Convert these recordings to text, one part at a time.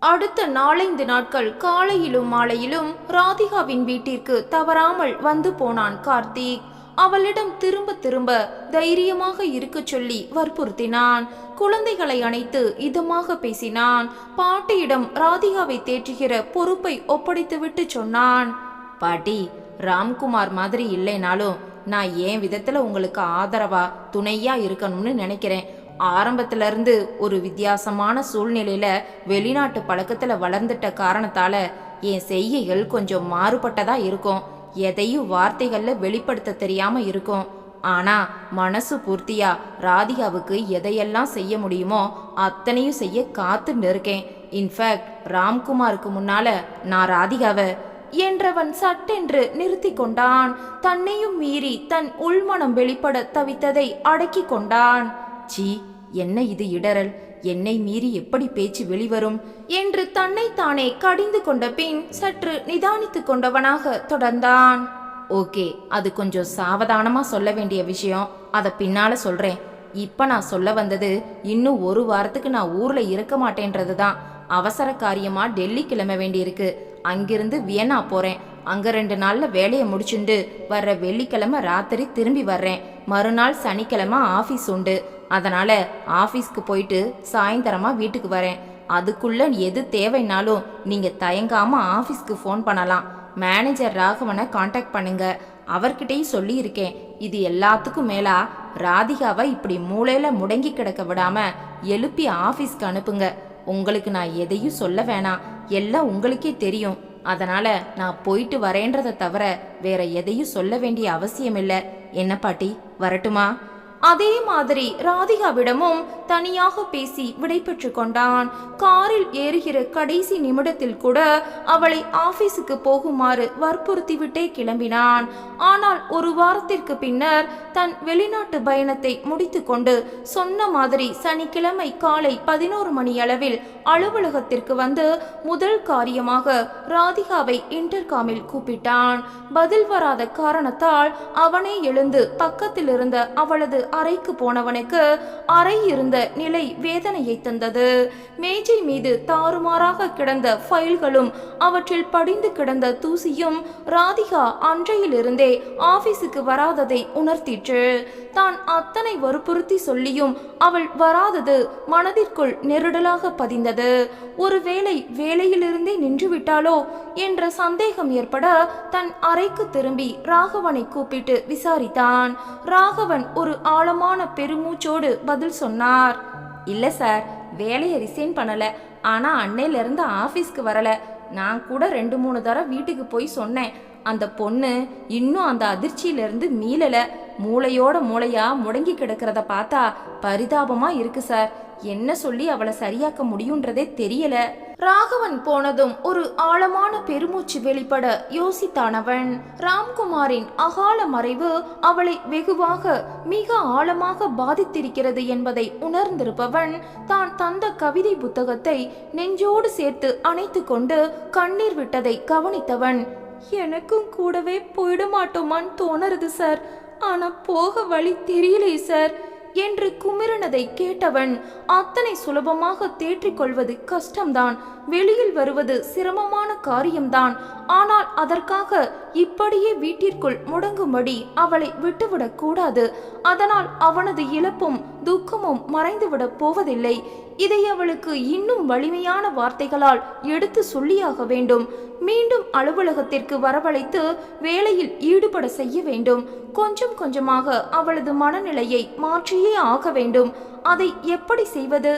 அடுத்த நாலைந்து நாட்கள் காலையிலும் மாலையிலும் ராதிகாவின் வீட்டிற்கு தவறாமல் வந்து போனான் கார்த்திக். அவளிடம் திரும்ப திரும்ப தைரியமாக இருக்கச் சொல்லி வற்புறுத்தினான். குழந்தைகளை அணைத்து இதமாக பேசினான். பாட்டியிடம் ராதிகாவை தேற்றுகிற பொறுப்பை ஒப்படைத்துவிட்டு சொன்னான். பாட்டி ராம்குமார் மாதிரி இல்லைனாலும் நான் ஏன் விதத்துல உங்களுக்கு ஆதரவா துணையா இருக்கணும்னு நினைக்கிறேன். ஆரம்பத்திலிருந்து ஒரு வித்தியாசமான சூழ்நிலையில வெளிநாட்டு பழக்கத்துல வளர்ந்துட்ட காரணத்தால என் செய்கைகள் கொஞ்சம் மாறுபட்டதா இருக்கும். எதையும் வார்த்தைகள்ல வெளிப்படுத்த தெரியாம இருக்கும். ஆனா மனசு பூர்த்தியா ராதிகாவுக்கு எதையெல்லாம் செய்ய முடியுமோ அத்தனையும் செய்ய காத்துட்டு இருக்கேன். இன்ஃபேக்ட் ராம்குமாருக்கு முன்னால நான் ராதிகாவை என்றவன் சட்டென்று நிறுத்தி கொண்டான். தன்னையும் மீறி தன் உள்மனம் வெளிப்பட தவித்ததை அடக்கி கொண்டான். சீ என்ன இது இடறல்? என்னை மீறி எப்படி பேச்சு வெளிவரும்? என்று தன்னைத்தானே கடிந்து கொண்ட பின் சற்று நிதானித்துக் கொண்டவனாக தொடர்ந்தான். ஓகே அது கொஞ்சம் சாவதானமா சொல்ல வேண்டிய விஷயம். அதை பின்னால சொல்றேன். இப்ப நான் சொல்ல வந்தது இன்னும் ஒரு வாரத்துக்கு நான் ஊர்ல இருக்க மாட்டேன்றது தான் அவசர காரியமா டெல்லி கிளம்ப வேண்டியிருக்கு. அங்கிருந்து வியனா போறேன். அங்க ரெண்டு நாள்ல வேலையை முடிச்சுண்டு வர்ற வெள்ளிக்கிழமை ராத்திரி திரும்பி வர்றேன். மறுநாள் சனிக்கிழமை ஆபீஸ் உண்டு. அதனால ஆபீஸ்க்கு போயிட்டு சாயந்தரமா வீட்டுக்கு வரேன். அதுக்குள்ள எது தேவைனாலும் நீங்க தயங்காம ஆபீஸ்க்கு ஃபோன் பண்ணலாம். மேனேஜர் ராகவனை காண்டாக்ட் பண்ணுங்க. அவர்கிட்டயும் சொல்லியிருக்கேன். இது எல்லாத்துக்கும் மேலா ராதிகாவை இப்படி மூளையில முடங்கி கிடக்க விடாம எழுப்பி ஆபீஸ்க்கு அனுப்புங்க. உங்களுக்கு நான் எதையும் சொல்ல வேணாம். எல்லாம் உங்களுக்கே தெரியும். அதனால நான் போயிட்டு வரேன்றதை தவிர வேற எதையும் சொல்ல வேண்டிய அவசியம் இல்லை என்ன பாட்டி? வரட்டுமா? அதே மாதிரி ராதிகாவிடமும் தனியாக பேசி விடைபெற்று கொண்டான். காரில் ஏறுகிற கடைசி நிமிடத்தில் கூட அவளை ஆபீஸுக்கு போகுமாறு வற்புறுத்திவிட்டே கிளம்பினான். ஆனால் ஒரு வாரத்திற்கு பின்னர் தன் வெளிநாட்டு பயணத்தை முடித்துக்கொண்டு சொன்ன மாதிரி சனிக்கிழமை காலை பதினோரு மணி அளவில் அலுவலகத்திற்கு வந்து முதல் காரியமாக ராதிகாவை இன்டர்காமில் கூப்பிட்டான். பதில் வராத காரணத்தால் அவனே எழுந்து பக்கத்தில் இருந்த அவளது அறைக்கு போனவனுக்கு அறை இருந்த நிலை வேதனையை தந்தது. மேஜை மீது தாறுமாறாக கிடந்த ஃபைல்களும் அவற்றில் படிந்து கிடந்த தூசியும் ராதிகா அன்றையிலிருந்தே ஆபீஸுக்கு வராததை உணர்த்திற்று. தான் அத்தனை வற்புறுத்தி சொல்லியும் அவள் வராதது மனதிற்குள் நெருடலாக பதிந்தது. ஒருவேளை வேலையிலிருந்தே நின்றுவிட்டாளோ என்ற சந்தேகம் ஏற்பட தன் அறைக்கு திரும்பி ராகவனை கூப்பிட்டு விசாரித்தான். ராகவன் ஒரு ஆழமான பெருமூச்சோடு பதில் சொன்னார். இல்ல சார். வேலையை ரிசைன் பண்ணல. ஆனா அன்னையில இருந்து ஆபீஸ்க்கு வரல. நான் கூட ரெண்டு மூணு தடவை வீட்டுக்கு போய் சொன்னேன். அந்த பொண்ணு இன்னும் அந்த அதிர்ச்சியில இருந்து மீளல. மூளையோட மூளையா முடங்கி கிடக்கிறத பார்த்தா பரிதாபமா இருக்கு சார். என்ன சொல்லி அவளை சரியாக்க முடியுன்றதே தெரியல. ராகவன் போனதும் ஒரு ஆழமான பெருமூச்சு வெளிப்பட யோசித்தானவன். ராம்குமாரின் அகால மறைவு அவளை வெகுவாக மிக ஆழமாக பாதித்திருக்கிறது என்பதை உணர்ந்திருப்பவன் தான் தந்த கவிதை புத்தகத்தை நெஞ்சோடு சேர்த்து அணைத்து கொண்டு கண்ணீர் விட்டதை கவனித்தவன். எனக்கும் கூடவே போயிட மாட்டோமான்னு தோணுறது சார். ஆனா போக வழி தெரியலே சார். என்று குமிரனதை கேட்டவன் அத்தனை சுலபமாக தேற்றிக் கொள்வது கஷ்டம்தான். வெளியில் வருவது சிரமமான காரியம்தான். ஆனால் அதற்காக இப்படியே வீட்டிற்குள் முடங்கும்படி அவளை விட்டுவிடக் கூடாது அதனால் அவனது இழப்பும் துக்கமும் மறைந்துவிடப் போவதில்லை. இதை அவளுக்கு இன்னும் வலிமையான வார்த்தைகளால் எடுத்து சொல்லியாக வேண்டும். மீண்டும் அலுவலகத்திற்கு வரவழைத்து வேலையில் ஈடுபட செய்ய வேண்டும். கொஞ்சம் கொஞ்சமாக அவளது மனநிலையை மாற்றியே ஆக வேண்டும். அதை எப்படி செய்வது?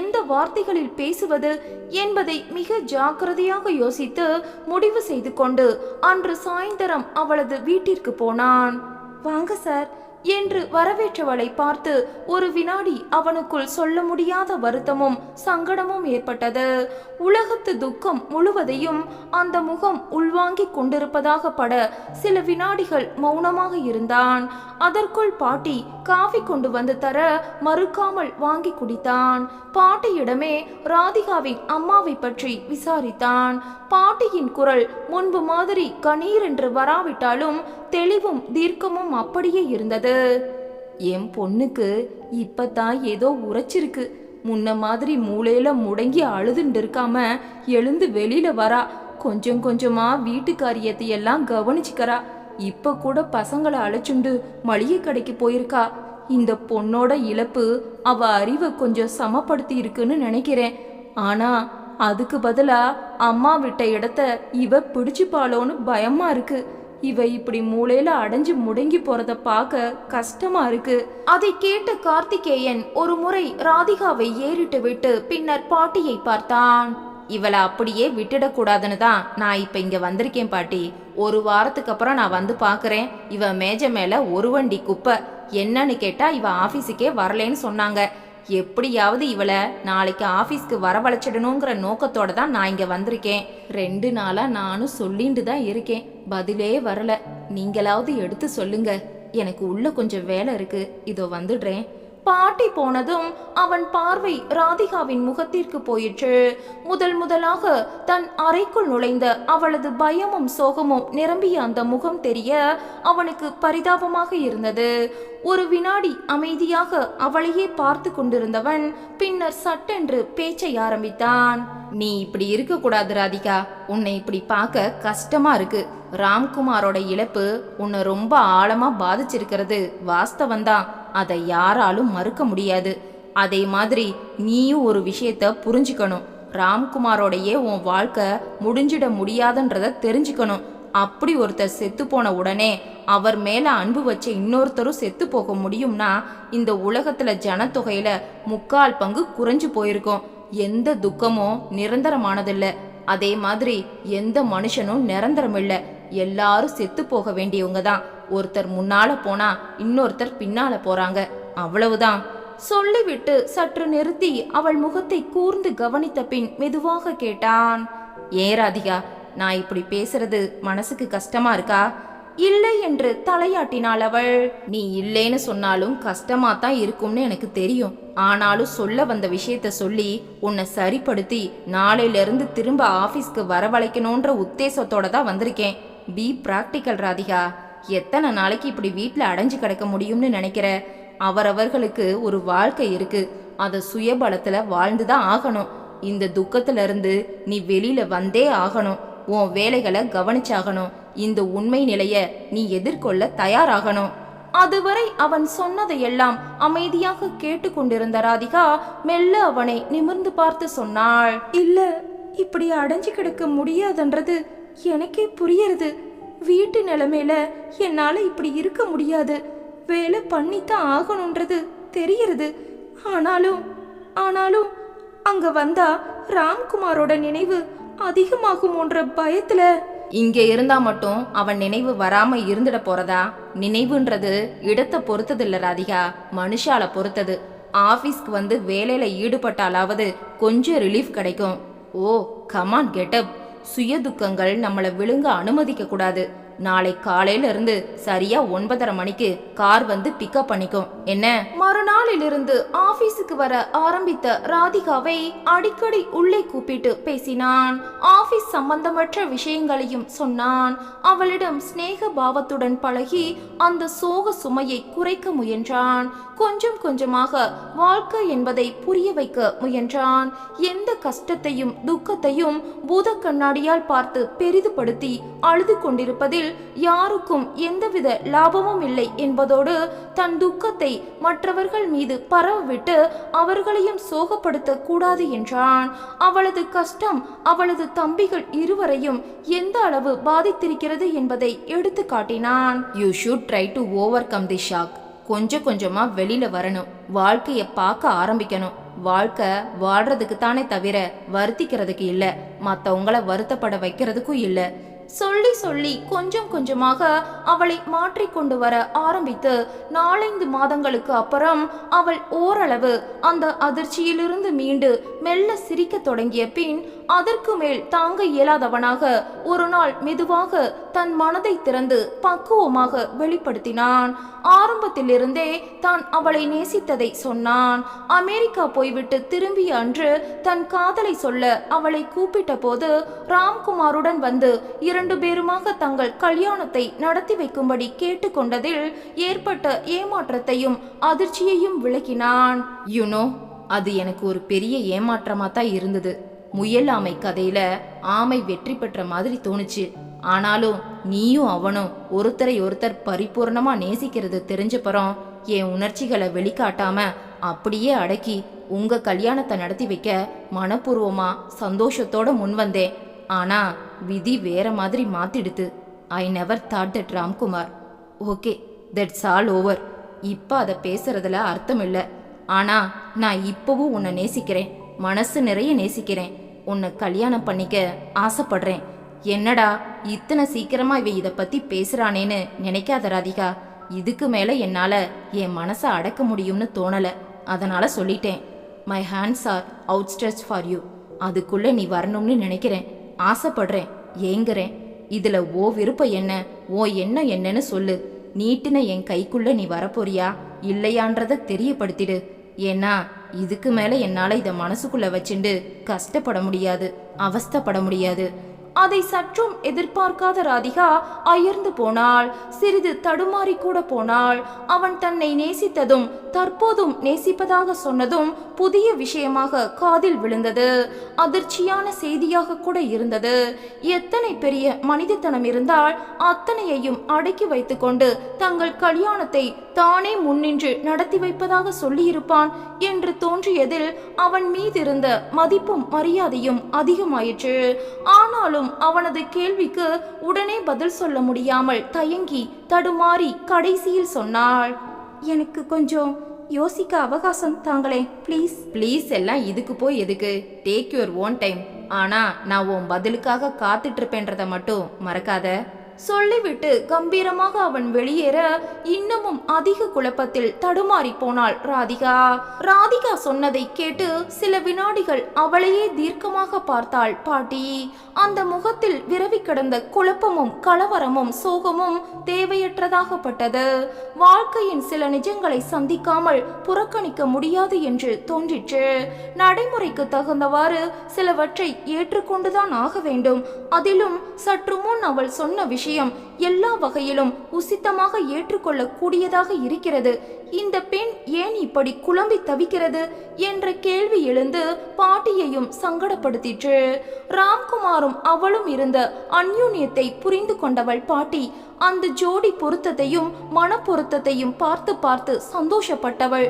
எந்த வார்த்தைகளில் பேசுவது? என்பதை மிக ஜாக்கிரதையாக யோசித்து முடிவு செய்து கொண்டு அன்று சாயந்தரம் அவளது வீட்டிற்கு போனான். வாங்க சார். என்று வரவேற்றவளை பார்த்து ஒரு வினாடி அவனுக்குள் சொல்ல முடியாத வருத்தமும் சங்கடமும் ஏற்பட்டது. உலகத்து துக்கம் முழுவதையும் அந்த முகம் உள்வாங்கிக் கொண்டிருப்பதாக பட சில வினாடிகள் மௌனமாக இருந்தான். அதற்குள் பாட்டி காஃபி கொண்டு வந்து தர மறுக்காமல் வாங்கி குடித்தான். பாட்டியிடமே ராதிகாவின் அம்மாவை பற்றி விசாரித்தான். பாட்டியின் குரல் முன்பு மாதிரி கணீர் என்று வராவிட்டாலும் தெளிவும் தீர்க்கமும் அப்படியே இருந்தது. என் பொண்ணுக்கு இப்பதான் ஏதோ உரைச்சிருக்கு. முன்ன மாதிரி மூளையில முடங்கி அழுதுண்டு இருக்காம எழுந்து வெளியில வரா. கொஞ்சம் கொஞ்சமா வீட்டு காரியத்தை எல்லாம் கவனிச்சுக்கறா. இப்ப கூட பசங்களை அழைச்சுண்டு மளிகை கடைக்கு போயிருக்கா. இந்த பொண்ணோட இழப்பு அவ அறிவை கொஞ்சம் சமப்படுத்தி இருக்குன்னு நினைக்கிறேன். ஆனா அதுக்கு பதிலா அம்மா விட்ட இடத்த இவ பிடிச்சுப்பாளோன்னு பயமா இருக்கு. இவ இப்படி மூளையில அடைஞ்சு முடங்கி போறத பார்க்க கஷ்டமா இருக்கு. அதை கேட்ட கார்த்திகேயன் ஒரு முறை ராதிகாவை ஏறிட்டு விட்டு பின்னர் பாட்டியை பார்த்தான். இவளை அப்படியே விட்டுடக்கூடாதுன்னு தான் நான் இப்ப இங்க வந்திருக்கேன் பாட்டி. ஒரு வாரத்துக்கு அப்புறம் நான் வந்து பாக்குறேன். இவ மேஜ மேல ஒரு வண்டி குப்பை. என்னன்னு கேட்டா இவ ஆபீஸுக்கே வரலேன்னு சொன்னாங்க. எப்படியாவது இவளை நாளைக்கு ஆபீஸ்க்கு வரவழைச்சிடணுங்கிற நோக்கத்தோட தான் நான் இங்க வந்திருக்கேன். ரெண்டு நாளா நானும் சொல்லிட்டு தான் இருக்கேன். பதிலே வரல. நீங்களாவது எடுத்து சொல்லுங்க. எனக்கு உள்ள கொஞ்சம் வேலை இருக்கு. இதோ வந்துடுறேன். பாட்டி போனதும் அவன் பார்வை ராதிகாவின் முகத்திற்கு போயிற்று. முதல் முதலாக தன் அறைக்குள் நுழைந்த அவளது பயமும் சோகமும் நிரம்பிய அந்த முகம் தெரிய அவனுக்கு பரிதாபமாக இருந்தது. ஒரு வினாடி அமைதியாக அவளையே பார்த்து கொண்டிருந்தவன் பின்னர் சட்டென்று பேச்சை ஆரம்பித்தான். நீ இப்படி இருக்க கூடாது ராதிகா. உன்னை இப்படி பார்க்க கஷ்டமா இருக்கு. ராம்குமாரோட இழப்பு உன்னை ரொம்ப ஆழமா பாதிச்சிருக்கிறது. வாஸ்தவந்தான் அதை யாராலும் மறுக்க முடியாது. அதே மாதிரி நீயும் ஒரு விஷயத்த புரிஞ்சுக்கணும். ராம்குமாரோடையே உன் வாழ்க்கை முடிஞ்சிட முடியாதுன்றத தெரிஞ்சுக்கணும். அப்படி ஒருத்தர் செத்து போன உடனே அவர் மேல அன்பு வச்ச இன்னொருத்தரும் செத்து போக முடியும்னா இந்த உலகத்துல ஜனத்தொகையில முக்கால் பங்கு குறைஞ்சு போயிருக்கும். எந்த துக்கமும் நிரந்தரமானதில்லை. அதே மாதிரி எந்த மனுஷனும் நிரந்தரம் இல்லை எல்லாரும் செத்து போக வேண்டியவங்க தான் ஒருத்தர் முன்னால போனா இன்னொருத்தர் பின்னால போறாங்க. அவ்வளவுதான். சொல்லிவிட்டு சற்று நிறுத்தி அவள் முகத்தை கூர்ந்து கவனித்த பின் மெதுவாக கேட்டான் ஏ ராதிகா நான் இப்படி பேசுறது மனசுக்கு கஷ்டமா இருக்கா? இல்லை என்று தலையாட்டினாள் அவள். நீ இல்லைன்னு சொன்னாலும் கஷ்டமா தான் இருக்கும்னு எனக்கு தெரியும். ஆனாலும் சொல்ல வந்த விஷயத்த சொல்லி உன்னை சரிப்படுத்தி நாளையில இருந்து திரும்ப ஆபீஸ்க்கு வரவழைக்கணுன்ற உத்தேசத்தோட தான் வந்திருக்கேன். பி பிராக்டிக்கல் ராதிகா. எத்தனை நாளைக்கு இப்படி வீட்டில் அடைஞ்சு கிடக்க முடியும்னு நினைக்கிற? அவரவர்களுக்கு ஒரு வாழ்க்கை இருக்கு. அதை சுயபலத்தில் வாழ்ந்து தான் ஆகணும். இந்த துக்கத்துல இருந்து நீ வெளியில வந்தே ஆகணும். உன் வேலைகளை கவனிச்சாகணும். இந்த உண்மை நிலைய நீ எதிர்கொள்ள தயாராகணும். அதுவரை அவன் சொன்னதையெல்லாம் அமைதியாக கேட்டுக்கொண்டிருந்த ராதிகா மெல்ல அவனை நிமிர்ந்து பார்த்து சொன்னாள் இல்ல இப்படி அடைஞ்சு கிடக்க முடியாதுன்றது எனக்கே புரியறது. வீட்டு நிலமையில என்னால இப்படி இருக்க முடியாது. வேலை பண்ணித்தான் ஆகணுன்றது தெரியறது. ஆனாலும் ஆனாலும் அங்க வந்தா ராம்குமாரோட நினைவு அதிகமாகுமோன்ற பயத்துல இங்க இருந்தா மட்டும் அவன் நினைவு வராம இருந்துட போறதா? நினைவுன்றது இடத்தை பொறுத்தது இல்ல ராதிகா. மனுஷால பொறுத்தது. ஆபீஸ்க்கு வந்து வேலையில ஈடுபட்டாலாவது கொஞ்சம் ரிலீஃப் கிடைக்கும். ஓ கமான் கெட்டப் சுய துக்கங்கள் நம்மளை விழுங்க அனுமதிக்க கூடாது நாளை காலையில இருந்து சரியா ஒன்பதரை மணிக்கு கார் வந்து பிக்கப் பண்ணிக்கும். என்ன? மறுநாளிலிருந்து ஆபீஸுக்கு வர ஆரம்பித்த ராதிகாவை அடிக்கடி உள்ளே கூப்பிட்டு பேசினான். ஆபீஸ் சம்பந்தமற்ற விஷயங்களையும் சொன்னான். அவளிடம் சிநேக பாவத்துடன் பழகி அந்த சோக சுமையை குறைக்க முயன்றான். கொஞ்சம் கொஞ்சமாக வாழ்க்கை என்பதை புரிய வைக்க முயன்றான். எந்த கஷ்டத்தையும் துக்கத்தையும் பூத கண்ணாடியால் பார்த்து பெரிதுபடுத்தி அழுது கொண்டிருப்பதில் யாருக்கும் எந்தவித லாபமும் இல்லை என்பதோடு தன் துக்கத்தை மற்றவர்கள் மீது பரவவிட்டு அவர்களையும் சோகப்படுத்த கூடாது என்றான். அவளது கஷ்டம் அவளது தம்பிகள் இருவரையும் எந்த அளவு பாதித்திருக்கிறது என்பதை எடுத்து காட்டினான். You should try to overcome the shock கொஞ்சம் கொஞ்சமா வெளியில வரணும். வாழ்க்கைய பார்க்க ஆரம்பிக்கணும். வாழ்க்கை வாழ்றதுக்கு தானே தவிர வருத்திக்கிறதுக்கு இல்ல. மத்தவங்கள வருத்தப்பட வைக்கிறதுக்கும் இல்ல. சொல்லி சொல்லி கொஞ்சம் கொஞ்சமாக அவளை மாற்றிக்கொண்டு வர ஆரம்பித்து நாலைந்து மாதங்களுக்கு அப்புறம் அவள் ஓரளவு அந்த அதிர்ச்சியிலிருந்து மீண்டு மெல்ல சிரிக்கத் தொடங்கிய பின் அதற்கு மேல் தாங்க இயலாதவனாக ஒரு நாள் மெதுவாக தன் மனதை திறந்து பக்குவமாக வெளிப்படுத்தினான். ஆரம்பத்திலிருந்தே தான் அவளை நேசித்ததை சொன்னான். அமெரிக்கா போய்விட்டு திரும்பிய அன்று தன் காதலை சொல்ல அவளை கூப்பிட்ட போது ராம்குமாருடன் வந்து இரண்டு பேருமாக தங்கள் கல்யாணத்தை நடத்தி வைக்கும்படி கேட்டுக்கொண்டதில் ஏற்பட்ட ஏமாற்றத்தையும் அதிர்ச்சியையும் விளக்கினான். யுனோ அது எனக்கு ஒரு பெரிய ஏமாற்றமாக தான் இருந்தது. முயல் ஆமை கதையில ஆமை வெற்றி பெற்ற மாதிரி தோணுச்சு. ஆனாலும் நீயும் அவனும் ஒருத்தரை ஒருத்தர் பரிபூர்ணமா நேசிக்கிறது தெரிஞ்சப்பறம் என் உணர்ச்சிகளை வெளிக்காட்டாம அப்படியே அடக்கி உங்க கல்யாணத்தை நடத்தி வைக்க மனப்பூர்வமா சந்தோஷத்தோட முன் வந்தேன். ஆனா விதி வேற மாதிரி மாத்திடுது. I never thought that Ramkumar. Okay that's all over இப்போ அதை பேசுறதுல அர்த்தம் இல்லை. ஆனா நான் இப்பவும் உன்னை நேசிக்கிறேன். மனசு நிறைய நேசிக்கிறேன். உன்னை கல்யாணம் பண்ணிக்க ஆசைப்படுறேன். என்னடா இத்தனை சீக்கிரமா இவ இதை பத்தி பேசுறானேன்னு நினைக்காத ராதிகா. இதுக்கு மேல என்னால என் மனசை அடக்க முடியும்னு தோணல. அதனால சொல்லிட்டேன். My hands are out stretch for you அதுக்குள்ள நீ வரணும்னு நினைக்கிறேன். ஆசைப்படுறேன். ஏங்குறேன். இதுல ஓ விருப்பம் என்ன? ஓ எண்ணம் என்னன்னு சொல்லு. நீட்டின என் கைக்குள்ள நீ வரப்போறியா? இல்லையான்றத தெரியப்படுத்திடு. ஏன்னா இதுக்கு மேல என்னால இத மனசுக்குள்ள வச்சுண்டு கஷ்டப்பட முடியாது அவஸ்தைப்பட முடியாது. அதை சற்றும் எதிர்பார்க்காத ராதிகா அயர்ந்து போனாள். சிறிது தடுமாறி கூட போனாள். அவன் தன்னை நேசித்ததும் தற்போதும் நேசிப்பதாக சொன்னதும் புதிய விஷயமாக காதில் விழுந்தது. அதிர்ச்சியான செய்தியாக கூட இருந்தது. எத்தனை பெரிய மனிதத்தனம் இருந்தால் அத்தனையையும் அடக்கி வைத்துக்கொண்டு தங்கள் கல்யாணத்தை தானே முன்னின்று நடத்தி வைப்பதாக சொல்லியிருப்பான் என்று தோன்றியதில் அவன் மீதிருந்த மதிப்பும் மரியாதையும் அதிகமாயிற்று. ஆனாலும் அவனது கேள்விக்கு உடனே பதில் சொல்ல முடியாமல் தயங்கி தடுமாறி கடைசியில் சொன்னாள். எனக்கு கொஞ்சம் யோசிக்க அவகாசம் தாங்களே ப்ளீஸ் ப்ளீஸ் எல்லாம் இதுக்கு போய் எதுக்கு? டேக் யுவர் ஓன் டைம் ஆனா நான் உன் பதிலுக்காக காத்துட்டு இருப்பேன்றத மட்டும் மறக்காத. சொல்லிவிட்டு கம்பீரமாக அவன் வெளியேற இன்னமும் அதிக குழப்பத்தில் தடுமாறி போனாள் ராதிகா. ராதிகா சொன்னதை கேட்டு சில வினாடிகள் அவளையே தீர்க்கமாக பார்த்தாள் பாட்டி. அந்த முகத்தில் விரவி கிடந்த குழப்பமும் கலவரமும் சோகமும் தேவையற்றதாகப்பட்டது. வாழ்க்கையின் சில நிஜங்களை சந்திக்காமல் புறக்கணிக்க முடியாது என்று தோன்றிற்று. நடைமுறைக்கு தகுந்தவாறு சிலவற்றை ஏற்றுக்கொண்டுதான் ஆக வேண்டும். அதிலும் சற்று முன் அவள் சொன்ன விஷயம் விஷயம் எல்லா வகையிலும் உசித்தமாக ஏற்றுக்கொள்ள கூடியதாக இருக்கிறது. இந்த பெண் ஏன் இப்படி குழம்பி தவிக்கிறது என்ற கேள்வி எழுந்து பாட்டியையும் சங்கடப்படுத்திற்று. ராம்குமாரும் அவளும் இருந்த அந்யூன்யத்தை புரிந்து கொண்டவள் பாட்டி அந்த ஜோடி பொருத்தத்தையும் மனப்பொருத்தத்தையும் பார்த்து பார்த்து சந்தோஷப்பட்டவள்.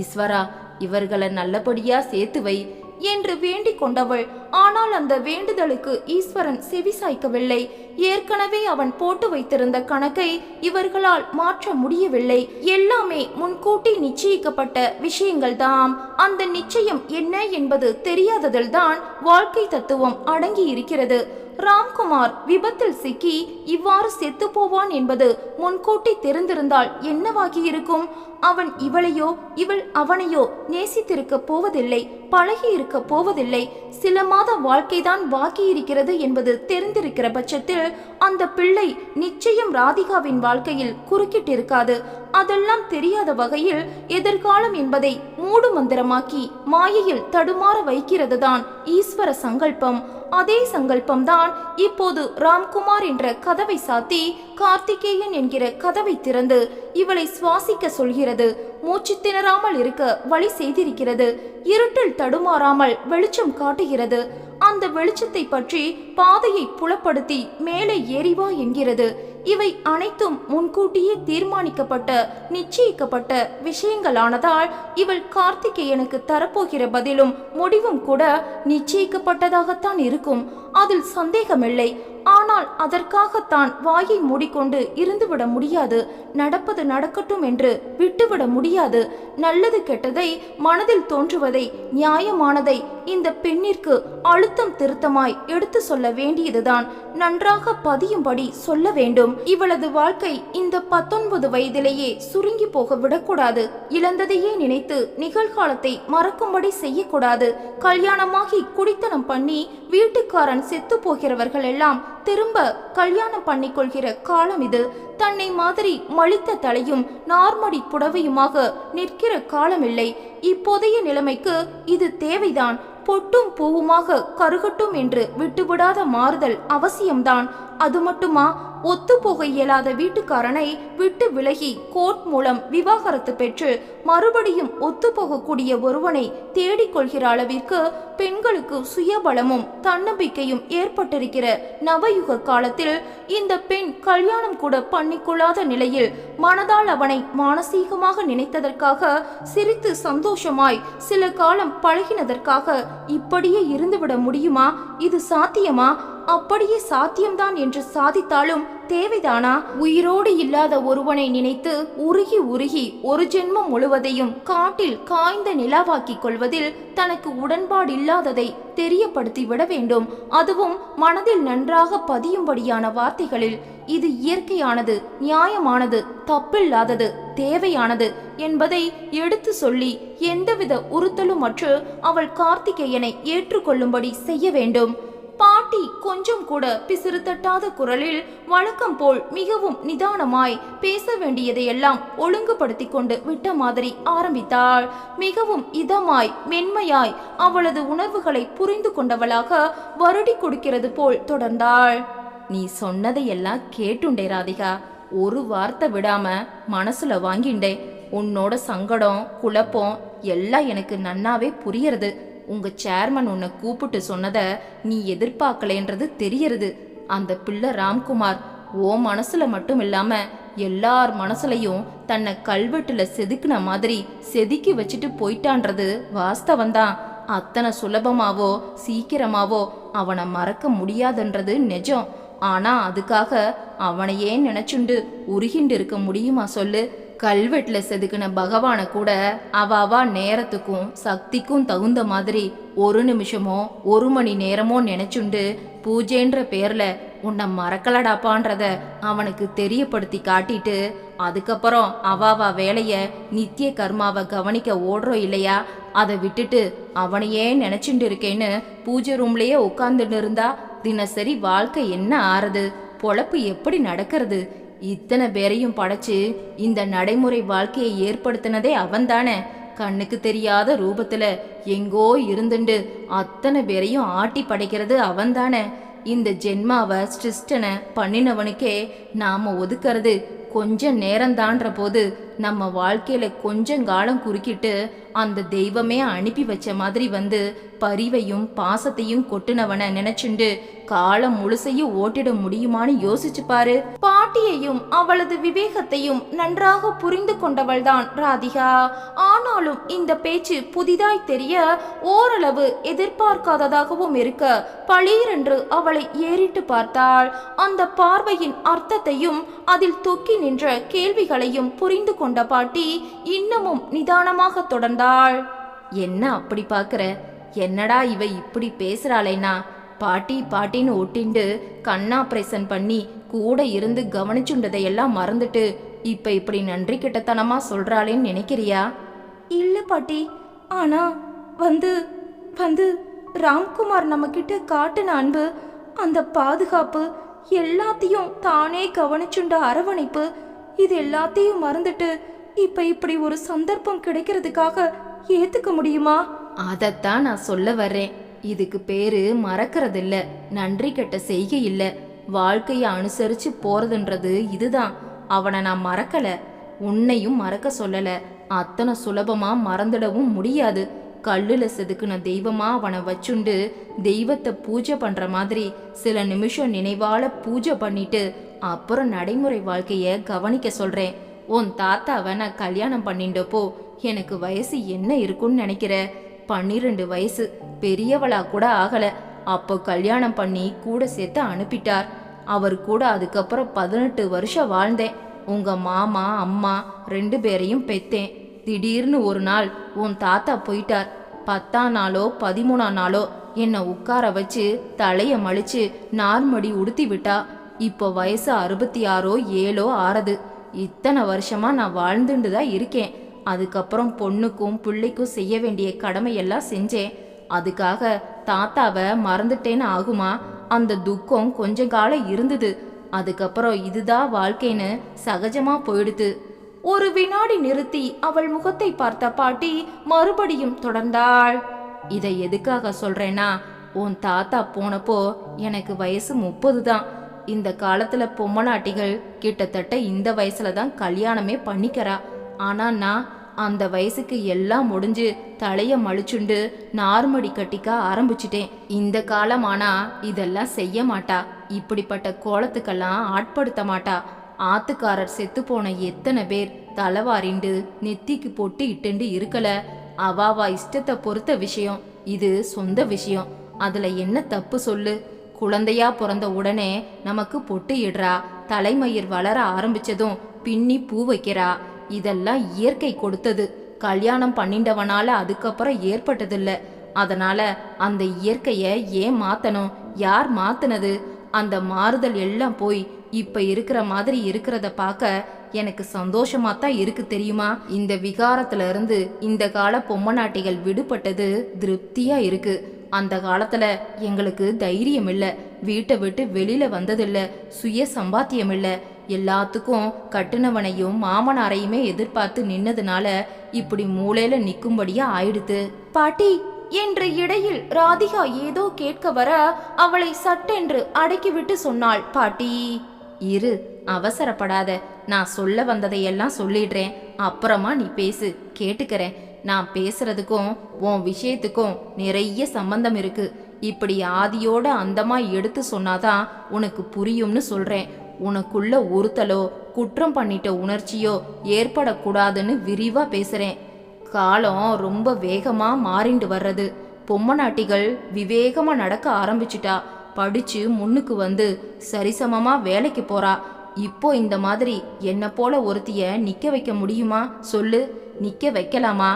ஈஸ்வரா இவர்களை நல்லபடியா சேர்த்து வை. என்று வேண்டிக் கொண்டவள். ஆனால் அந்த வேண்டுதலுக்கு ஈஸ்வரன் செவிசாய்க்கவில்லை ஏற்கனவே அவன் போட்டு வைத்திருந்த கணக்கை இவர்களால் மாற்ற முடியவில்லை. எல்லாமே முன்கூட்டி நிச்சயிக்கப்பட்ட விஷயங்கள்தாம். அந்த நிச்சயம் என்ன என்பது தெரியாததில்தான் வாழ்க்கை தத்துவம் அடங்கி இருக்கிறது ராம்குமார் விபத்தில் சிக்கி இவ்வாறு செத்து போவான் என்பது முன்கூட்டி தெரிந்திருந்தால் என்னவாகி இருக்கும் அவன் இவளையோ இவள் அவனையோ நேசித்திருக்க போவதில்லை பழகி இருக்க போவதில்லை. சில மாத வாழ்க்கைதான் பாக்கி இருக்கிறது என்பது தெரிந்திருக்கிற பட்சத்தில் அந்த பிள்ளை நிச்சயம் ராதிகாவின் வாழ்க்கையில் குறுக்கிட்டிருக்காது. அதெல்லாம் தெரியாத வகையில் எதிர்காலம் என்பதை மூடு மந்திரமாக்கி மாயையில் தடுமாற வைக்கிறதுதான் ஈஸ்வர சங்கல்பம். அதே சங்கல்பம்தான் இப்போது ராம்குமார் என்ற கதவை சாத்தி கார்த்திகேயன் என்கிற கதவை திறந்து இவளை சுவாசிக்க சொல்கிறது. மூச்சு திணறாமல் இருக்க வழி செய்திருக்கிறது. இருட்டில் தடுமாறாமல் வெளிச்சம் காட்டுகிறது. அந்த வெளிச்சத்தை பற்றி பாதையை புலப்படுத்தி மேலே ஏறிவா என்கிறது. இவை அனைத்தும் முன்கூட்டியே தீர்மானிக்கப்பட்ட நிச்சயிக்கப்பட்ட விஷயங்களானதால் இவள் கார்த்திகேயனுக்கு தரப்போகிற பதிலும் முடிவும் கூட நிச்சயிக்கப்பட்டதாகத்தான் இருக்கும். அதில் சந்தேகமில்லை. ஆனால் அதற்காகத்தான் வாயை மூடிக்கொண்டு இருந்துவிட முடியாது. நடப்பது நடக்கட்டும் என்று விட்டுவிட முடியாது. நல்லது கெட்டதை மனதில் தோன்றுவதை நியாயமானதை இந்த பெண்ணிற்கு அழுத்தம் திருத்தமாய் எடுத்து சொல்ல வேண்டியதுதான். நன்றாக பதியும்படி சொல்ல வேண்டும். இவளது வாழ்க்கை இந்த பத்தொன்பது வயதிலேயே சுருங்கி போக விடக்கூடாது. இழந்ததையே நினைத்து நிகழ்காலத்தை மறக்கும்படி செய்யக்கூடாது. கல்யாணமாகி குடித்தனம் பண்ணி வீட்டுக்காரன் செத்து போகிறவர்கள் எல்லாம் திரும்ப கல்யாணம் பண்ணிக்கொள்கிற காலம் இது. தன்னை மாதிரி மலித்த தலையும் நார்மடி புடவையுமாக நிற்கிற காலமில்லை. இப்போதைய நிலைமைக்கு இது தேவைதான். பொட்டும் பூவுமாக கருகட்டும் என்று விட்டுவிடாத மாறுதல் அவசியம்தான். அது மட்டுமா? ஒத்து போக இயலாத வீட்டுக்காரனை விட்டு விலகி கோர்ட் மூலம் விவாகரத்து பெற்று மறுபடியும் ஒத்து போகக்கூடிய ஒருவனை தேடிக்கொள்கிற அளவிற்கு பெண்களுக்கு சுயபலமும் தன்னம்பிக்கையும் ஏற்பட்டிருக்கிற நவயுக காலத்தில் இந்த பெண் கல்யாணம் கூட பண்ணிக்கொள்ளாத நிலையில் மனதால் அவனை மானசீகமாக நினைத்ததற்காக சிரித்து சந்தோஷமாய் சில காலம் பழகினதற்காக இப்படியே இருந்துவிட முடியுமா? இது சாத்தியமா? அப்படியே சாத்தியம்தான் என்று சாதித்தாலும் தேவைதானா? உயிரோடு இல்லாத ஒருவனை நினைத்து உருகி உருகி ஒரு ஜென்மம் முழுவதையும் காட்டில் காய்ந்த நிலாவாக்கிக் கொள்வதில் தனக்கு உடன்பாடு இல்லாததை தெரியப்படுத்தி விட வேண்டும். அதுவும் மனதில் நன்றாக பதியும்படியான வார்த்தைகளில். இது இயற்கையானது நியாயமானது தப்பில்லாதது தேவையானது என்பதை எடுத்து சொல்லி எந்தவித உறுத்தலுமற்று அவள் கார்த்திகேயனை ஏற்றுக்கொள்ளும்படி செய்ய வேண்டும். பாட்டி கொஞ்சம் கூட பிசிறு தட்டாத குரலில் வழக்கம் போல் மிகவும் நிதானமாய் பேச வேண்டியதையெல்லாம் ஒழுங்குபடுத்தி கொண்டு விட்ட மாதிரி ஆரம்பித்தாள். மிகவும் இதமாய் மென்மையாய் அவளது உணர்வுகளை புரிந்து கொண்டவளாக வருடி கொடுக்கிறது போல் தொடர்ந்தாள். நீ சொன்னதையெல்லாம் கேட்டுண்டே ராதிகா. ஒரு வார்த்தை விடாம மனசுல வாங்கிண்டே. உன்னோட சங்கடம் குழப்பம் எல்லாம் எனக்கு நன்னாவே புரியறது. உங்க சேர்மன் உன்னை கூப்பிட்டு சொன்னதை நீ எதிர்பார்க்கலேன்றது தெரியறது. அந்த பிள்ளை ராம்குமார் ஓ மனசுல மட்டும் இல்லாம எல்லார் மனசுலையும் தன்னை கல்வெட்டுல செதுக்குன மாதிரி செதுக்கி வச்சுட்டு போயிட்டான்றது வாஸ்தவந்தான் அத்தனை சுலபமாவோ சீக்கிரமாவோ அவனை மறக்க முடியாதுன்றது நிஜம். ஆனா அதுக்காக அவனையே நினைச்சுண்டு உருகிண்டு இருக்க முடியுமா சொல்லு? கல்வெட்டில் செதுக்கின பகவானை கூட அவாவா நேரத்துக்கும் சக்திக்கும் தகுந்த மாதிரி ஒரு நிமிஷமோ ஒரு மணி நேரமோ நினைச்சுண்டு பூஜைன்ற பேர்ல உன்னை மறக்கலடாப்பான்றத அவனுக்கு தெரியப்படுத்தி காட்டிட்டு அதுக்கப்புறம் அவாவா வேலைய நித்திய கர்மாவை கவனிக்க ஓடுறோம் இல்லையா? அதை விட்டுட்டு அவனையே நினைச்சுட்டு இருக்கேன்னு பூஜை ரூம்லயே உட்காந்துட்டு இருந்தா தினசரி வாழ்க்கை என்ன ஆறுது? பொழப்பு எப்படி நடக்கிறது? இத்தனை பேரையும் படைச்சு இந்த நடைமுறை வாழ்க்கையை ஏற்படுத்தினதே அவன்தானே. கண்ணுக்கு தெரியாத ரூபத்துல எங்கோ இருந்துண்டு அத்தனை பேரையும் ஆட்டி படைக்கிறது அவன்தானே. இந்த ஜென்மாவை சிருஷ்டனை பண்ணினவனுக்கே நாம ஒதுக்கிறது கொஞ்சம் நேரம்தான்ற போது நம்ம வாழ்க்கையில கொஞ்சம் காலம் குறுக்கிட்டு அந்த தெய்வமே அனுப்பி வச்ச மாதிரி வந்து பரிவையும் பாசத்தையும் கொட்டுனவன நினைச்சுண்டு காலம் முழுசையும் ஓட்டிட முடியுமான்னு யோசிச்சு பாரு. பாட்டியையும் அவளது விவேகத்தையும் நன்றாக புரிந்து கொண்டவள்தான் ராதிகா. ஆனாலும் இந்த பேச்சு புதிதாய் தெரிய ஓரளவு எதிர்பார்க்காததாகவும் இருக்க பளீரென்று அவளை ஏறிட்டு பார்த்தாள். அந்த பார்வையின் அர்த்தத்தையும் அதில் தொக்கி நின்ற கேள்விகளையும் புரிந்து கொண்ட பாட்டி இன்னமும் நிதானமாக தொடர்ந்தாள். என்ன அப்படி பாக்குற என்னடா இவ இப்படி பேசுறாளேனா பாட்டி பாட்டின்னு ஒட்டிண்டு கண்ணாப்ரேஷன் பண்ணி கூட இருந்து கவனிச்சுண்டதையெல்லாம் மறந்துட்டு இப்ப இப்படி நன்றி கிட்டத்தனமா சொல்றாளேன்னு நினைக்கிறியா? இல்ல பாட்டி. ஆனா வந்து வந்து ராம்குமார் நம்ம கிட்ட காட்டின அன்பு அந்த பாதுகாப்பு எல்லாத்தையும் தானே கவனிச்சுண்ட அரவணைப்பு இது எல்லாத்தையும் மறந்துட்டு இப்ப இப்படி ஒரு சந்தர்ப்பம் கிடைக்கிறதுக்காக ஏத்துக்க முடியுமா? அதத்தான் நான் சொல்ல வர்றேன். இதுக்கு பேரு மறக்கிறது இல்ல நன்றி கெட்ட செய்கை இல்ல. வாழ்க்கைய அனுசரிச்சு போறதுன்றது இதுதான். அவனை நான் மறக்கல. உன்னையும் மறக்க சொல்லல. அத்தனை சுலபமா மறந்துடவும் முடியாது. கல்லுல செதுக்குன தெய்வமா அவனை வச்சுண்டு தெய்வத்தை பூஜை பண்ற மாதிரி சில நிமிஷம் நினைவால பூஜை பண்ணிட்டு அப்புறம் நடைமுறை வாழ்க்கைய கவனிக்க சொல்றேன். உன் தாத்தாவை நான் கல்யாணம் பண்ணிட்டப்போ எனக்கு வயசு என்ன இருக்கும்னு நினைக்கிற? பன்னிரெண்டு வயசு. பெரியவளா கூட ஆகல. அப்போ கல்யாணம் பண்ணி கூட சேர்த்து அனுப்பிட்டார். அவர் கூட அதுக்கப்புறம் பதினெட்டு வருஷம் வாழ்ந்தேன். உங்க மாமா அம்மா ரெண்டு பேரையும் பெத்தேன். திடீர்னு ஒரு நாள் உன் தாத்தா போயிட்டார். பத்தாம் நாளோ பதிமூணாம் நாளோ என்னை உட்கார வச்சு தலையை மலிச்சு நார்மடி உடுத்தி விட்டா. இப்போ வயசு அறுபத்தி ஆறோ ஏழோ ஆறது. இத்தனை வருஷமா நான் வாழ்ந்துட்டு தான் இருக்கேன். அதுக்கப்புறம் பொண்ணுக்கும் பிள்ளைக்கும் செய்ய வேண்டிய கடமையெல்லாம் செஞ்சேன். அதுக்காக தாத்தாவை மறந்துட்டேன்னு ஆகுமா? அந்த துக்கம் கொஞ்ச காலம் இருந்தது. அதுக்கப்புறம் இதுதான் வாழ்க்கைன்னு சகஜமா போயிடுது. ஒரு வினாடி நிறுத்தி அவள் முகத்தை பார்த்த பாட்டி மறுபடியும் தொடர்ந்தாள். இதை எதுக்காக சொல்றேன்னா உன் தாத்தா போனப்போ எனக்கு வயசு முப்பது தான் இந்த காலத்துல பொம்மநாட்டிகள் கிட்டத்தட்ட இந்த வயசுல தான் கல்யாணமே பண்ணிக்கிறா. ஆனா நான் அந்த வயசுக்கு எல்லாம் முடிஞ்சு தலைய மழிச்சுண்டு நார்மடி கட்டிக்க ஆரம்பிச்சிட்டேன். இந்த காலம் இதெல்லாம் செய்ய மாட்டா. இப்படிப்பட்ட கோலத்துக்கெல்லாம் ஆட்படுத்த மாட்டா. ஆத்துக்காரர் செத்து போன எத்தனை பேர் தலைவாரிண்டு நெத்திக்கு பொட்டு இட்டுண்டு இருக்கல. அவாவா இஷ்டத்தை பொறுத்த விஷயம். இது சொந்த விஷயம். அதுல என்ன தப்பு சொல்லு? குழந்தையா பிறந்த உடனே நமக்கு பொட்டு இடுறா தலைமயிர் வளர ஆரம்பிச்சதும் பின்னி பூ வைக்கிறா. இதெல்லாம் இயற்கை கொடுத்தது. கல்யாணம் பண்ணிண்டவனால அதுக்கப்புறம் ஏற்பட்டதில்ல. அதனால அந்த இயற்கைய ஏன் மாத்தணும்? யார் மாத்தினது? அந்த மாறுதல் எல்லாம் போய் இப்ப இருக்கிற மாதிரி இருக்கிறத பார்க்க எனக்கு சந்தோஷமா தான் இருக்கு தெரியுமா? இந்த விகாரத்துல இருந்து இந்த கால பொம்மநாட்டிகள் விடுபட்டது திருப்தியா இருக்கு. அந்த காலத்துல எங்களுக்கு தைரியம் இல்ல வீட்டை விட்டு வெளியில வந்ததில்ல. சுய சம்பாத்தியம் இல்ல எல்லாத்துக்கும் கட்டுனவனையும் மாமனாரையுமே எதிர்பார்த்து நின்னதுனால இப்படி மூளையில நிக்கும்படியா ஆயிடுத்து பாட்டி என்று இடையில் ராதிகா ஏதோ கேட்க வர அவளை சட்டென்று அடக்கிவிட்டு சொன்னாள். பாட்டி இரு அவசரப்படாத. நான் சொல்ல வந்ததையெல்லாம் சொல்லிடுறேன். அப்புறமா நீ பேசு. கேட்டுக்கிறேன். நான் பேசுறதுக்கும் உன் விஷயத்துக்கும் நிறைய சம்பந்தம் இருக்கு. இப்படி ஆதியோட அந்தமா எடுத்து சொன்னாதான் உனக்கு புரியும்னு சொல்றேன். உனக்குள்ள ஒருத்தலோ குற்றம் பண்ணிட்ட உணர்ச்சியோ ஏற்படக்கூடாதுன்னு விரிவா பேசுறேன். காலம் ரொம்ப வேகமா மாறிண்டு வர்றது. பொம்மநாட்டிகள் விவேகமா நடக்க ஆரம்பிச்சிட்டா. படிச்சு முன்னுக்கு வந்து சரிசமமா வேலைக்கு போறா. இப்போ இந்த மாதிரி என்ன போல ஒருத்திய நிக்க வைக்க முடியுமா? சொல்லு. நிக்க வைக்கலாமா?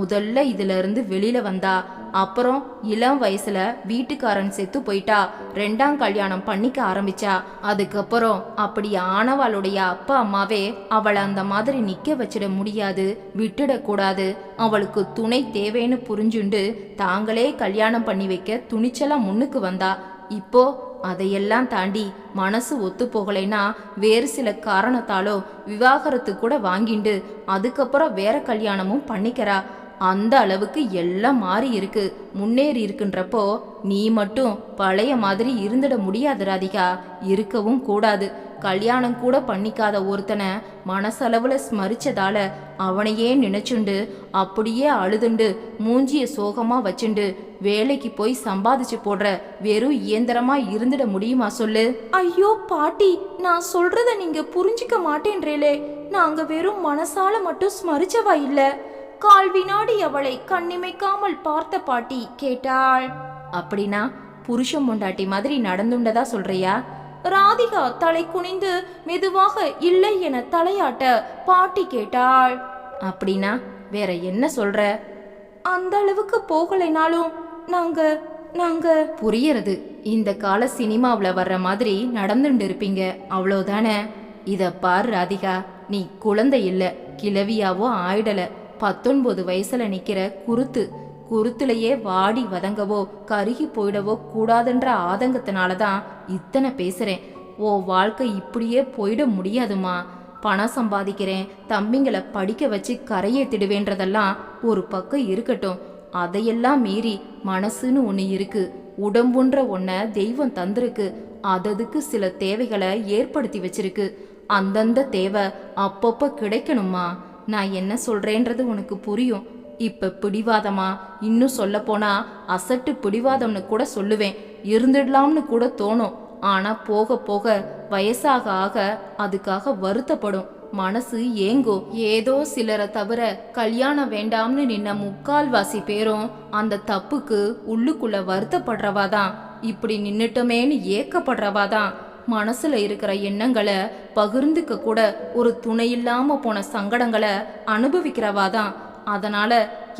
முதல்ல இதுல இருந்து வெளியில வந்தா. அப்புறம் இளம் வயசுல வீட்டுக்காரன் செத்து போயிட்டா. ரெண்டாம் கல்யாணம் பண்ணிக்க ஆரம்பிச்சா. அதுக்கப்புறம் அப்படி ஆனவாளுடைய அப்பா அம்மாவே அவளை அந்த மாதிரி நிக்க வச்சிட முடியாது. விட்டுடக்கூடாது அவளுக்கு துணை தேவைன்னு புரிஞ்சுண்டு தாங்களே கல்யாணம் பண்ணி வைக்க துணிச்சலா முன்னுக்கு வந்தா. இப்போ அதையெல்லாம் தாண்டி மனசு ஒத்து போகலைன்னா வேறு சில காரணத்தாலோ விவாகரத்து கூட வாங்கிண்டு அதுக்கப்புறம் வேற கல்யாணமும் பண்ணிக்கிறா. அந்த அளவுக்கு எல்லாம் மாறி இருக்கு. முன்னேறி இருக்குன்றப்போ நீ மட்டும் பழைய மாதிரி இருந்துட முடியாது ராதிகா. இருக்கவும் கூடாது. கல்யாணம் கூட பண்ணிக்காத ஒருத்தனை மனசளவுல ஸ்மரிச்சதால அவனையே நினைச்சுண்டு அப்படியே அழுதுண்டு மூஞ்சிய சோகமா வச்சுண்டு வேலைக்கு போய் சம்பாதிச்சு போடுற வெறும் இயந்திரமா இருந்துட முடியுமா சொல்லு? ஐயோ பாட்டி நான் சொல்றத நீங்க புரிஞ்சுக்க மாட்டேன்றேலே நாங்க வெறும் மனசால மட்டும் ஸ்மரிச்சவா இல்ல. கால் வினாடி அவளை கண்ணிமைக்காமல் பார்த்த பாட்டி கேட்டாள். அப்படின்னா புருஷன் பொண்டாட்டி மாதிரி நடந்துண்டதா சொல்றியா? ராதிகா தலை குனிந்து மெதுவாக இல்லை என தலையாட்ட பாட்டி கேட்டாள். அப்படின்னா வேற என்ன சொல்ற? அந்த அளவுக்கு போகலைனாலும் நாங்க நாங்க. புரியறது. இந்த கால சினிமாவில் வர்ற மாதிரி நடந்துட்டு இருப்பீங்க அவ்வளோதானே இத பார் ராதிகா. நீ குழந்தை இல்ல. கிழவியாவோ ஆயிடல. பத்தொன்பது வயசுல நிக்கிற குருத்து. குருத்துலயே வாடி வதங்கவோ கருகி போயிடவோ கூடாதுன்ற ஆதங்கத்தினால தான் இத்தனை பேசுறேன். ஓ வாழ்க்கை இப்படியே போயிட முடியாதுமா. பணம் சம்பாதிக்கிறேன். தம்பிங்களை படிக்க வச்சு கரையேத்திடுவேன்றதெல்லாம் ஒரு பக்கம் இருக்கட்டும். அதையெல்லாம் மீறி மனசுன்னு ஒன்று இருக்கு. உடம்புன்ற ஒன்றை தெய்வம் தந்திருக்கு. அததுக்கு சில தேவைகளை ஏற்படுத்தி வச்சிருக்கு. அந்தந்த தேவை அப்பப்போ கிடைக்கணுமா? நான் என்ன சொல்றேன்றது உனக்கு புரியும். இப்ப பிடிவாதமா? இன்னும் சொல்ல போனா அசட்டு பிடிவாதம்னு கூட சொல்லுவேன். இருந்துடலாம்னு கூட தோணும். ஆனா போக போக வயசாக ஆக அதுக்காக வருத்தப்படும். மனசு ஏங்கும் ஏதோ சிலரை தவிர கல்யாணம் வேண்டாம்னு நின்ன முக்கால்வாசி பேரும் அந்த தப்புக்கு உள்ளுக்குள்ள வருத்தப்படுறவா தான் இப்படி நின்னுட்டோமேன்னு ஏக்கப்படுறவா தான் மனசுல இருக்கிற எண்ணங்களை பகிர்ந்துக்க கூட ஒரு துணை இல்லாம போன சங்கடங்களை அனுபவிக்கிறவா தான் அதனால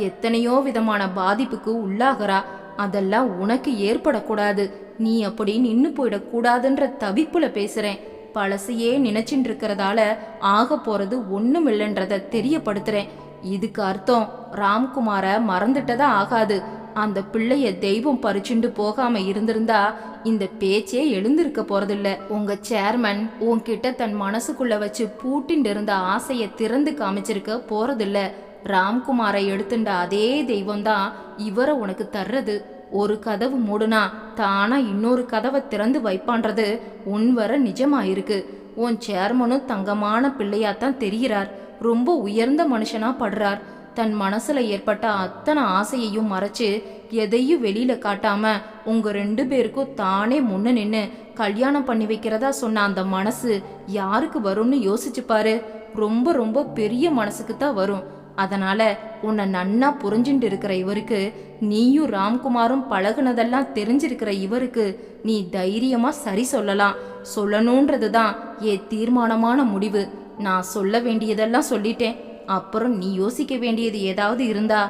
எத்தனையோ விதமான பாதிப்புக்கு உள்ளாகிறா. அதெல்லாம் உனக்கு ஏற்படக்கூடாது. நீ அப்படி நின்று போயிடக்கூடாதுன்ற தவிப்புல பேசுறேன். பழசையே நினைச்சிட்டு இருக்கிறதால ஆக போறது ஒண்ணும் இல்லைன்றத தெரியப்படுத்துறேன். இதுக்கு அர்த்தம் ராம்குமார மறந்துட்டதா ஆகாது. அந்த பிள்ளைய தெய்வம் பறிச்சுண்டு போகாம இருந்திருந்தா இந்த பேச்சே எழுந்திருக்க போறதில்ல. உங்க சேர்மன் உன்கிட்ட தன் மனசுக்குள்ள வச்சு பூட்டிண்டு இருந்த ஆசைய திறந்து காமிச்சிருக்க போறதில்ல. ராம்குமாரை எடுத்துண்ட அதே தெய்வம் தான் இவரை உனக்கு தர்றது. ஒரு கதவு மூடுனா தானா இன்னொரு கதவை திறந்து வைப்பான்றது உன்வர நிஜமாயிருக்கு. உன் சேர்மனும் தங்கமான பிள்ளையாத்தான் தெரிகிறார். ரொம்ப உயர்ந்த மனுஷனா படுறார். தன் மனசுல ஏற்பட்ட அத்தனை ஆசையையும் மறைச்சு எதையும் வெளியில காட்டாம உங்க ரெண்டு பேருக்கும் தானே முன்ன நின்னு கல்யாணம் பண்ணி வைக்கிறதா சொன்ன அந்த மனசு யாருக்கு வரும்னு யோசிச்சு பாரு. ரொம்ப ரொம்ப பெரிய மனசுக்கு தான் வரும். அதனால உன்னை நன்னா புரிஞ்சுட்டு இருக்கிற இவருக்கு நீயும் ராம்குமாரும் பழகுனதெல்லாம் தெரிஞ்சிருக்கிற இவருக்கு நீ தைரியமா சரி சொல்லலாம். சொல்லணுன்றது தான் என் தீர்மானமான முடிவு. நான் சொல்ல வேண்டியதெல்லாம் சொல்லிட்டேன். அப்புறம் நீ யோசிக்க வேண்டியது ஏதாவது இருந்தா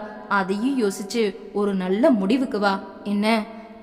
அதையும் யோசிச்சு ஒரு நல்ல முடிவுக்கு வா. என்ன?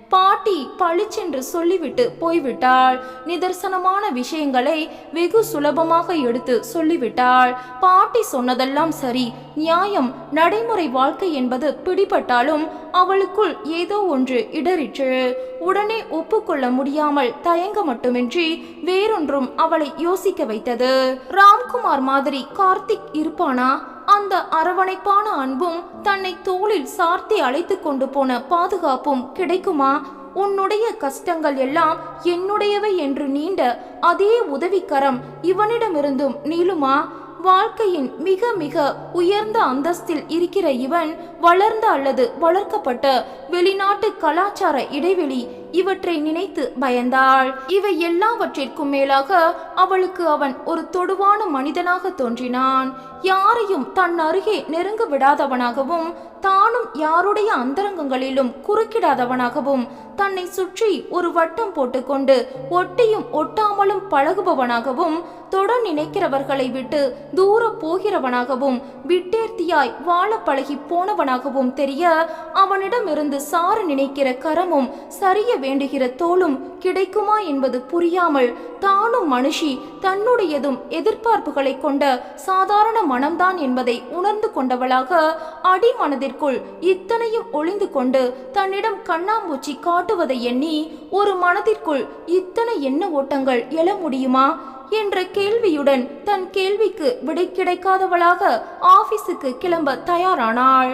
பாட்டி பளிச்சென்று சொல்லிவிட்டு போய்விட்டாள். நிதர்சனமான விஷயங்களை வெகு சுலபமாக எடுத்து சொல்லிவிட்டாள். பாட்டி சொன்னதெல்லாம் சரி. நியாயம் நடைமுறை வாழ்க்கை என்பது பிடிபட்டாலும் அவளுக்குள் ஏதோ ஒன்று இடறிற்று. உடனே ஒப்புக்கொள்ள முடியாமல் தயங்க மட்டுமின்றி வேறொன்றும் அவளை யோசிக்க வைத்தது. ராம்குமார் மாதிரி கார்த்திக் இருப்பானா? அந்த அரவணைப்பான அன்பும் தன்னை தோளில் சார்த்தி அழைத்து கொண்டு போன பாதுகாப்பும் கிடைக்குமா? உன்னுடைய கஷ்டங்கள் எல்லாம் என்னுடையவை என்று நீண்ட அதே உதவிக்கரம் இவனிடமிருந்தும் நீளுமா? வாழ்க்கையின் மிக மிக உயர்ந்த அந்தஸ்தில் இருக்கிற இவன் வளர்ந்த அல்லது வளர்க்கப்பட்ட வெளிநாட்டு கலாச்சார இடைவெளி இவற்றை நினைத்து பயந்தாள். இவை எல்லாவற்றிற்கும் மேலாக அவளுக்கு அவன் ஒரு தொடுவான மனிதனாக தோன்றினான். யாரையும் தன் அருகே நெருங்க விடாதவனாகவும் தானும் யாருடைய அந்தரங்கங்களிலும் குறுக்கிடாதவனாகவும் தன்னை சுற்றி ஒரு வட்டம் போட்டுக்கொண்டு ஒட்டியும் ஒட்டாமலும் பழகுபவனாகவும் தொட நினைக்கிறவர்களை விட்டு தூர போகிறவனாகவும் விட்டேர்த்தியாய் வாழ பழகி போனவனாகவும் தெரிய அவனிடமிருந்து சாறு நினைக்கிற கரமும் சரிய வேண்டுகிற தோளும் கிடைக்குமா என்பது புரியாமல் தானும் மனுஷி தன்னுடையதும் எதிர்பார்ப்புகளை கொண்ட சாதாரண மனம்தான் என்பதை உணர்ந்து கொண்டவளாக அடிமனதிற்குள் இத்தனையும் ஒளிந்து கொண்டு தன்னிடம் கண்ணாம்பூச்சி காட்டுவதை எண்ணி ஒரு மனதிற்குள் இத்தனை எண்ண ஓட்டங்கள் எழ முடியுமா? என்ற கேள்வியுடன் தன் கேள்விக்கு விடை கிடைக்காதவளாக ஆபீஸுக்கு கிளம்ப தயாரானாள்.